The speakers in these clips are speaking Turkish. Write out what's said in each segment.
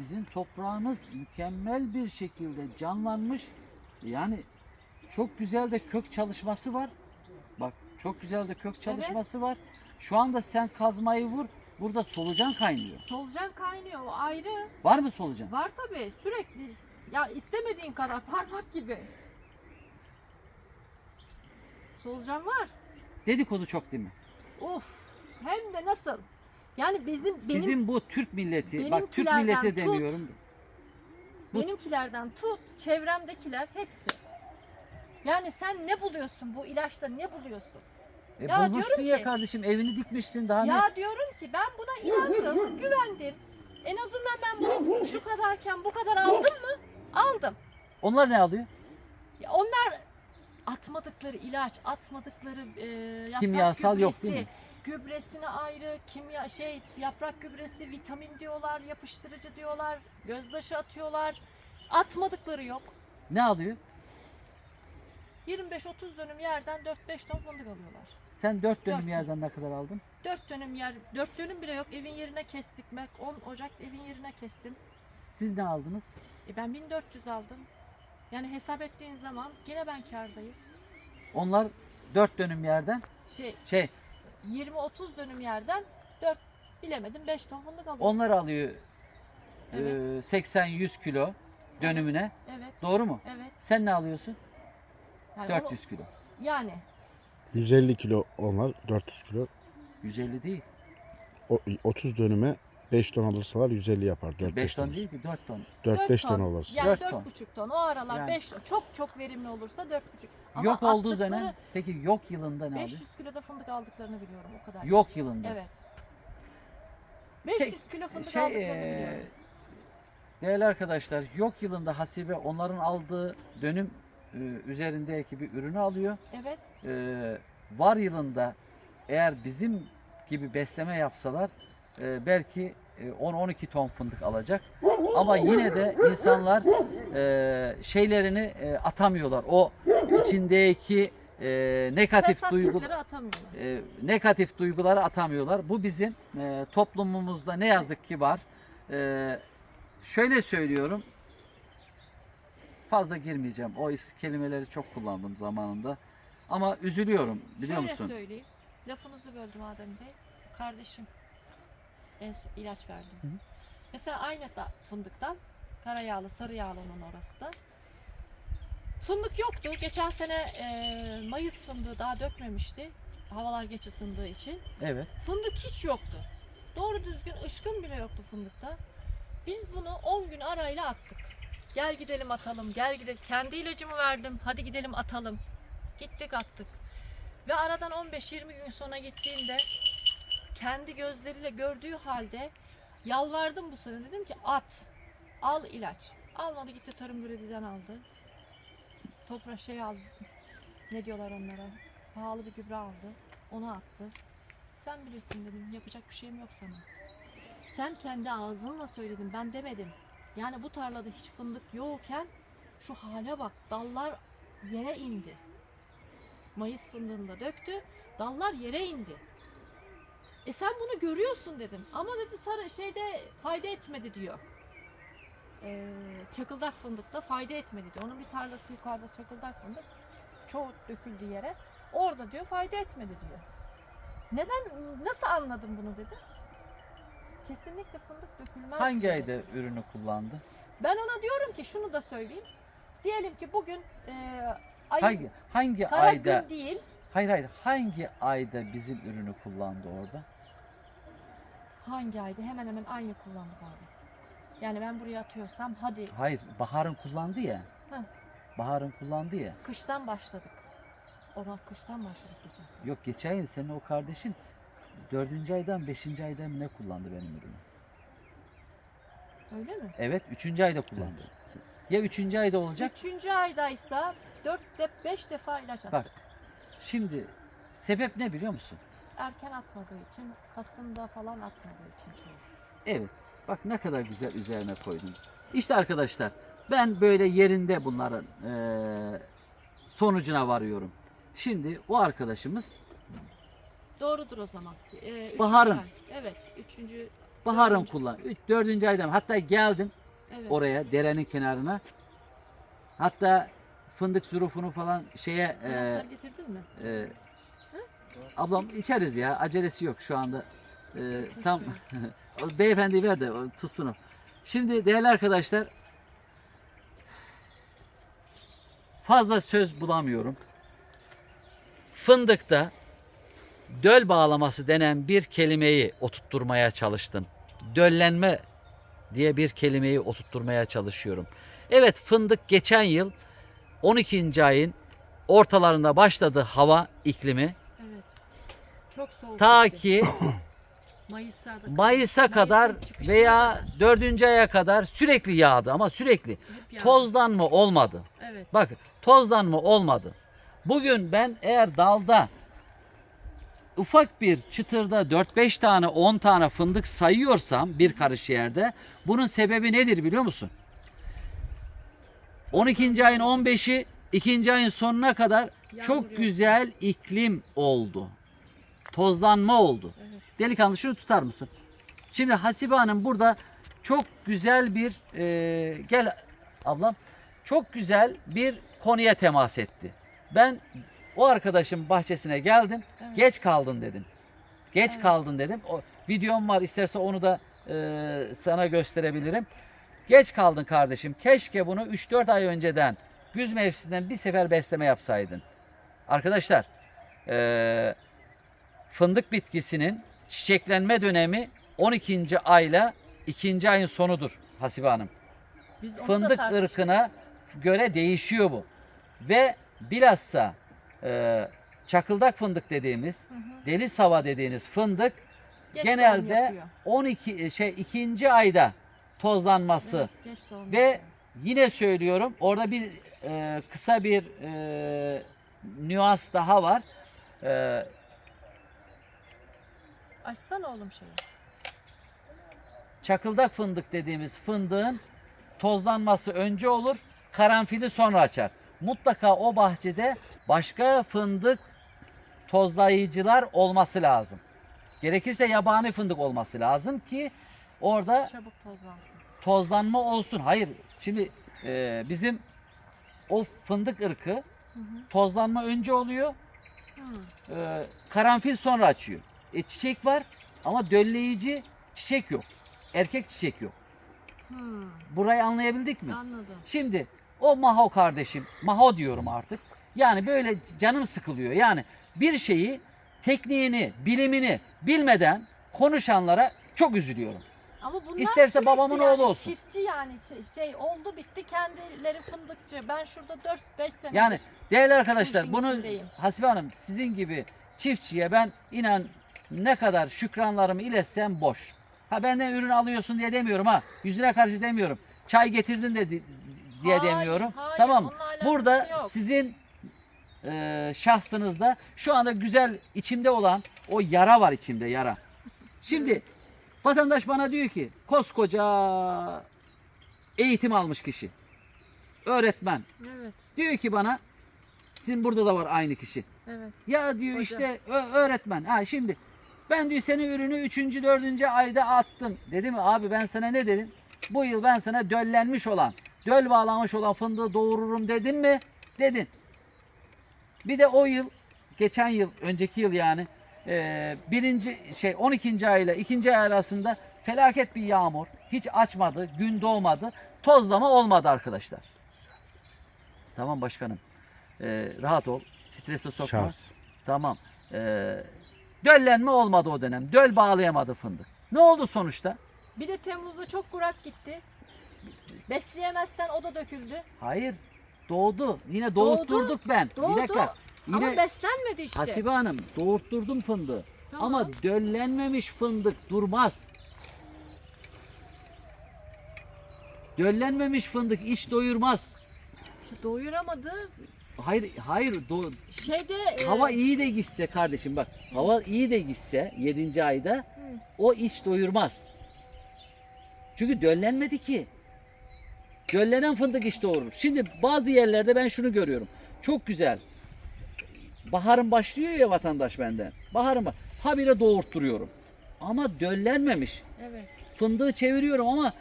sizin toprağınız mükemmel bir şekilde canlanmış. Yani çok güzel de kök çalışması var. Bak çok güzel de kök çalışması var. Şu anda sen kazmayı vur. Burada solucan kaynıyor. Solucan kaynıyor o ayrı. Var mı solucan? Var tabii sürekli. Ya istemediğin kadar parmak gibi. Solucan var. Dedikodu çok değil mi? Of. Hem de nasıl? Yani bizim benim Bizim bu Türk milleti, bak Türk benimkilerden milleti tut. demiyorum. bu- benimkilerden tut çevremdekiler hepsi. Yani sen ne buluyorsun bu ilaçta ne buluyorsun? E Ya bulmuşsun diyorum ya ki- kardeşim evini dikmişsin daha ne? Ya diyorum ki ben buna inandım, güvendim. En azından ben bunu şu kadarken bu kadar aldım mı? Aldım. Onlar ne alıyor? Ya onlar atmadıkları ilaç, atmadıkları e, yaprak Kimyasal yok gübresi, değil mi? Gübresine ayrı, kimya şey yaprak gübresi, vitamin diyorlar, yapıştırıcı diyorlar, gözdaşı atıyorlar. Atmadıkları yok. Ne alıyor? 25-30 dönüm yerden 4-5 ton fındık alıyorlar. Sen dört dönüm Dört. yerden ne kadar aldın? 4 dönüm yer, 4 dönüm bile yok. Evin yerine kestik. Ben 10 Ocak evin yerine kestim. Siz ne aldınız? E ben 1400 aldım. Yani hesap ettiğin zaman yine ben kârdayım. Onlar dört dönüm yerden Şey şey 20-30 dönüm yerden 4 bilemedim 5 ton fındık alıyorum. onlar alıyor Evet. e, 80-100 kilo dönümüne. Evet, Doğru mu? evet. Sen ne alıyorsun? Yani onu- 400 kilo. yani 150 kilo onlar 400 kilo. 150 değil. O, 30 dönüme 5 ton alırsalar 150 yapar. 4 5 ton değil ki 4 ton. 4-5 ton ton. olursa. yani Dört 4,5 ton. O aralar Yani. 5 çok çok verimli olursa 4,5. Ama yok olduğu attıkları dönem peki yok yılında ne alıyor? 500 kiloda fındık aldıklarını biliyorum o kadar. Yok yılında. Evet. 500 Tek- kilo fındık Şey aldıklarını e, biliyorum. değerli arkadaşlar yok yılında hasibe onların aldığı dönüm e, üzerindeki bir ürünü alıyor. Evet. e, var yılında eğer bizim gibi besleme yapsalar e, belki 10-12 ton fındık alacak. Ama yine de insanlar e, şeylerini e, atamıyorlar. O içindeki e, negatif duygu e, negatif duyguları atamıyorlar. Bu bizim e, toplumumuzda ne yazık ki var. E, şöyle söylüyorum. Fazla girmeyeceğim. O kelimeleri çok kullandım zamanında. Ama üzülüyorum biliyor Şöyle musun? söyleyeyim. Lafınızı böldüm Adem Bey. Kardeşim en son ilaç verdim. Hı hı. Mesela aynı da fındıktan kara yağlı, sarı yağlı onun orası da. Fındık yoktu. Geçen sene e, Mayıs fındığı daha dökmemişti. Havalar geç ısındığı için. Evet. Fındık hiç yoktu. Doğru düzgün ışkın bile yoktu fındıkta. Biz bunu 10 gün arayla attık. Gel gidelim atalım, gel gidelim. Kendi ilacımı verdim, hadi gidelim atalım. Gittik attık. Ve aradan 15-20 gün sonra gittiğinde kendi gözleriyle gördüğü halde yalvardım bu sene. Dedim ki at, al ilaç. Almadı gitti tarım üreticiden aldı. Topra şey aldı. Ne diyorlar onlara? Pahalı bir gübre aldı. Onu attı. Sen bilirsin dedim. Yapacak bir şeyim yok sana. Sen kendi ağzınla söyledin. Ben demedim. Yani bu tarlada hiç fındık yokken şu hale bak. Dallar yere indi. Mayıs fındığını da döktü. Dallar yere indi. E sen bunu görüyorsun dedim. Ama dedi sarı şeyde fayda etmedi diyor. Ee, çakıldak fındıkta fayda etmedi diyor. Onun bir tarlası yukarıda çakıldak fındık. Çoğu döküldü yere. Orada diyor fayda etmedi diyor. Neden, nasıl anladın bunu dedim. Kesinlikle fındık dökülmez. Hangi dedi. ayda ürünü kullandı? Ben ona diyorum ki şunu da söyleyeyim. Diyelim ki bugün e, ayın Hangi hangi kara ayda? gün değil. Hayır hayır. Hangi ayda bizim ürünü kullandı orada? Hangi ayda? Hemen hemen aynı kullandık abi. Yani ben buraya atıyorsam hadi Hayır, Bahar'ın kullandı ya. Hı. Bahar'ın kullandı ya. kıştan başladık. Ona kıştan başladık geçen sene. Yok geçen yıl senin o kardeşin dördüncü aydan beşinci aydan ne kullandı benim ürünü? Öyle mi? Evet, üçüncü ayda kullandı. Ya üçüncü ayda olacak? Üçüncü aydaysa dört de beş defa ilaç attık. Bak. Şimdi sebep ne biliyor musun? Erken atmadığı için, Kasım'da falan atmadığı için çoğu. Evet. Bak ne kadar güzel üzerine koydun. İşte arkadaşlar ben böyle yerinde bunların eee, sonucuna varıyorum. Şimdi o arkadaşımız Doğrudur o zaman. Ee, üçüncü Baharın. ay. Evet, üçüncü Baharın Dördüncü. kullan. Üç, dördüncü aydan hatta geldim Evet. oraya derenin kenarına. Hatta fındık zurufunu falan şeye e, getirdin mi? e, ablam içeriz ya acelesi yok şu anda. E, tam beyefendi ver de o. Şimdi değerli arkadaşlar fazla söz bulamıyorum. Fındıkta döl bağlaması denen bir kelimeyi oturtturmaya çalıştım. Döllenme diye bir kelimeyi oturtturmaya çalışıyorum. Evet fındık geçen yıl 12. ayın ortalarında başladı hava iklimi. Evet. Çok soğuk. Ta gitti. ki Mayıs'a da Mayıs'a kadar veya kadar. 4. aya kadar sürekli yağdı ama sürekli. Yağdı. Tozlanma olmadı. Evet. Bak tozlanma olmadı. Bugün ben eğer dalda ufak bir çıtırda 4-5 tane 10 tane fındık sayıyorsam bir karış yerde bunun sebebi nedir biliyor musun? 12. ayın 15'i 2. ayın sonuna kadar çok güzel iklim oldu. Tozlanma oldu. Evet. Delikanlı şunu tutar mısın? Şimdi Hasibe Hanım burada çok güzel bir e, gel ablam çok güzel bir konuya temas etti. Ben o arkadaşın bahçesine geldim. Evet. Geç kaldın dedim. Geç Evet. kaldın dedim. O videom var isterse onu da e, sana gösterebilirim. Geç kaldın kardeşim. Keşke bunu 3-4 ay önceden güz mevsiminden bir sefer besleme yapsaydın. Arkadaşlar e, fındık bitkisinin çiçeklenme dönemi 12. ayla 2. ayın sonudur Hasibe Hanım. Biz onu da Fındık tartıştık. ırkına göre değişiyor bu. Ve bilhassa e, çakıldak fındık dediğimiz, deli sava dediğiniz fındık Geç genelde yapıyor. 12 şey ikinci ayda tozlanması Evet, ve yine söylüyorum orada bir e, kısa bir e, nüans daha var. E, Açsana oğlum şeyi. çakıldak fındık dediğimiz fındığın tozlanması önce olur, karanfili sonra açar. Mutlaka o bahçede başka fındık tozlayıcılar olması lazım. Gerekirse yabani fındık olması lazım ki orada Çabuk tozlansın. tozlanma olsun. Hayır, şimdi e, bizim o fındık ırkı Hı hı. tozlanma önce oluyor, Hı. e, karanfil sonra açıyor. E, çiçek var ama dölleyici çiçek yok. Erkek çiçek yok. Hı. Burayı anlayabildik mi? Anladım. Şimdi o Maho kardeşim, Maho diyorum artık. Yani böyle canım sıkılıyor. Yani bir şeyi, tekniğini, bilimini bilmeden konuşanlara çok üzülüyorum. Ama bunlar İsterse babamın yani oğlu olsun. Çiftçi yani şey, oldu bitti kendileri fındıkçı. Ben şurada 4-5 senedir. Yani değerli arkadaşlar bunu içindeyim. Hasibe Hanım sizin gibi çiftçiye ben inan ne kadar şükranlarımı iletsem boş. Ha benden ürün alıyorsun diye demiyorum ha. Yüzüne karşı demiyorum. Çay getirdin de di- diye Hayır, demiyorum. hayır, tamam. Burada yok. sizin e, şahsınızda şu anda güzel içimde olan o yara var içimde yara. Şimdi vatandaş bana diyor ki koskoca eğitim almış kişi. Öğretmen. Evet, Diyor ki bana sizin burada da var aynı kişi. evet. Ya diyor Hocam. işte öğretmen. Ha şimdi ben diyor senin ürünü 3. 4. ayda attım. Dedi mi abi ben sana ne dedim? Bu yıl ben sana döllenmiş olan, döl bağlanmış olan fındığı doğururum dedim mi? Dedin. Bir de o yıl, geçen yıl, önceki yıl yani e, birinci şey 12. ay ile 2. ay arasında felaket bir yağmur. Hiç açmadı, gün doğmadı. Tozlama olmadı arkadaşlar. Tamam başkanım. E, rahat ol. Strese sokma. Şarj. Tamam. Ee, döllenme olmadı o dönem. Döl bağlayamadı fındık. Ne oldu sonuçta? Bir de Temmuz'da çok kurak gitti. Besleyemezsen o da döküldü. Hayır. Doğdu. Yine doğurtturduk ben. Doğdu. Bir dakika. Yine Ama beslenmedi işte. Hasibe Hanım doğurtturdum fındığı. Tamam. Ama döllenmemiş fındık durmaz. Döllenmemiş fındık iç doyurmaz. İşte doyuramadı. Hayır, hayır. do- Şeyde e, hava iyi de gitse kardeşim bak. Hava iyi de gitse 7. ayda Hı. o iç doyurmaz. Çünkü döllenmedi ki. Döllenen fındık iç doğurur. Şimdi bazı yerlerde ben şunu görüyorum. Çok güzel. Baharın başlıyor ya vatandaş benden. Baharın ba- habire doğurtturuyorum. ama döllenmemiş. Evet. Fındığı çeviriyorum ama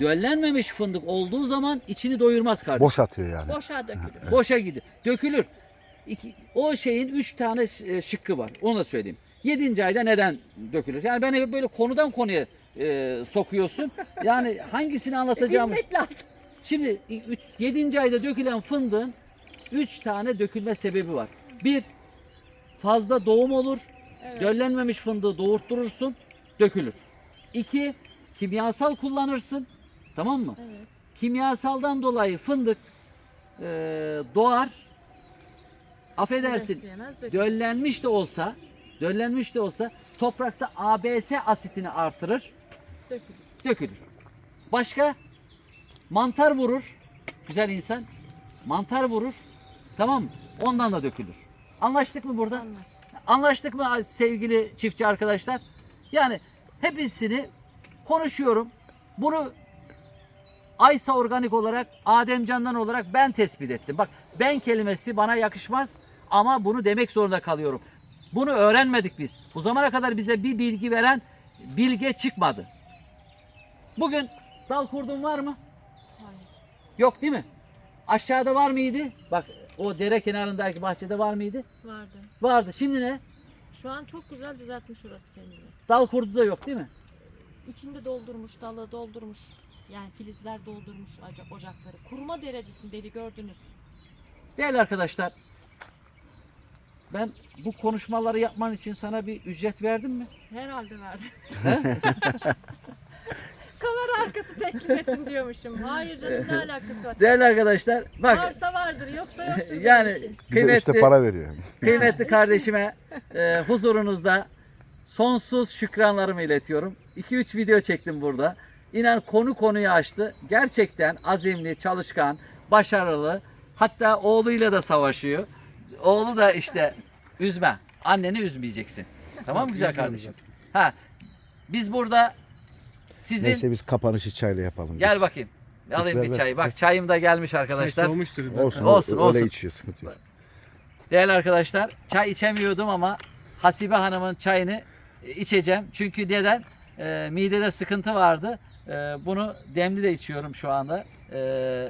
döllenmemiş fındık olduğu zaman içini doyurmaz kardeşim. Boş atıyor yani. Boşa dökülür. Boşa gidiyor. Dökülür. İki, o şeyin üç tane e, şıkkı var. Onu da söyleyeyim. Yedinci ayda neden dökülür? Yani beni böyle konudan konuya e, sokuyorsun. Yani hangisini anlatacağımı. Bilmek lazım. Şimdi 7. ayda dökülen fındığın 3 tane dökülme sebebi var. Bir, fazla doğum olur. Evet. Döllenmemiş fındığı doğurtturursun, dökülür. İki, kimyasal kullanırsın. Tamam mı? Evet. Kimyasaldan dolayı fındık e, doğar. Affedersin. Döllenmiş de olsa, döllenmiş de olsa toprakta ABS asitini artırır Dökülür. dökülür. Başka mantar vurur. Güzel insan. Mantar vurur. Tamam mı? Ondan da dökülür. Anlaştık mı burada? Anlaştık. Anlaştık mı sevgili çiftçi arkadaşlar? Yani hepsini konuşuyorum. Bunu Aysa Organik olarak, Ademcan'dan olarak ben tespit ettim. Bak ben kelimesi bana yakışmaz ama bunu demek zorunda kalıyorum. Bunu öğrenmedik biz. Bu zamana kadar bize bir bilgi veren bilge çıkmadı. Bugün dal kurdun var mı? Hayır. Yok değil mi? Aşağıda var mıydı? Bak o dere kenarındaki bahçede var mıydı? Vardı. Vardı. Şimdi ne? Şu an çok güzel düzeltmiş orası kendini. Dal kurdu da yok değil mi? İçinde doldurmuş, dalı doldurmuş. Yani filizler doldurmuş ocak, ocakları. Kuruma derecesindeydi gördünüz. Değerli arkadaşlar, ben bu konuşmaları yapman için sana bir ücret verdim mi? Herhalde verdi. Kamera arkası teklif ettim diyormuşum. Hayır canım ne alakası var? Değerli arkadaşlar, bak Varsa vardır yoksa yoktur. benim yani için. Bir de üstte kıymetli para veriyor. kıymetli kardeşime e, huzurunuzda sonsuz şükranlarımı iletiyorum. 2-3 video çektim burada. İnan konu konuyu açtı. Gerçekten azimli, çalışkan, başarılı. Hatta oğluyla da savaşıyor. Oğlu da işte üzme. Anneni üzmeyeceksin. Tamam mı güzel kardeşim? Ha. Biz burada sizin Neyse biz kapanışı çayla yapalım. gel biz. bakayım. Alayım bir ver. çayı. Bak çayım da gelmiş arkadaşlar. Olmuştur. Olsun, Olsun, olsun, olsun. Öyle içiyor sıkıntı yok. Değerli arkadaşlar çay içemiyordum ama Hasibe Hanım'ın çayını e, içeceğim. Çünkü neden? E, midede sıkıntı vardı. E, bunu demli de içiyorum şu anda. E,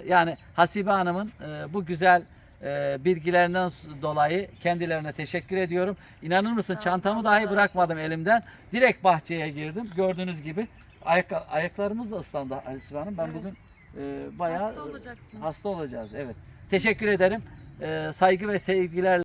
yani Hasibe Hanım'ın e, bu güzel e, bilgilerinden s- dolayı kendilerine teşekkür ediyorum. İnanır mısın çantamı dahi bırakmadım elimden. Direkt bahçeye girdim. Gördüğünüz gibi ayak, ayaklarımız da ıslandı Hasibe Hanım. Ben Evet. bugün e, bayağı Hasta olacaksınız. hasta olacağız. Evet. Teşekkür ederim. E, saygı ve sevgilerle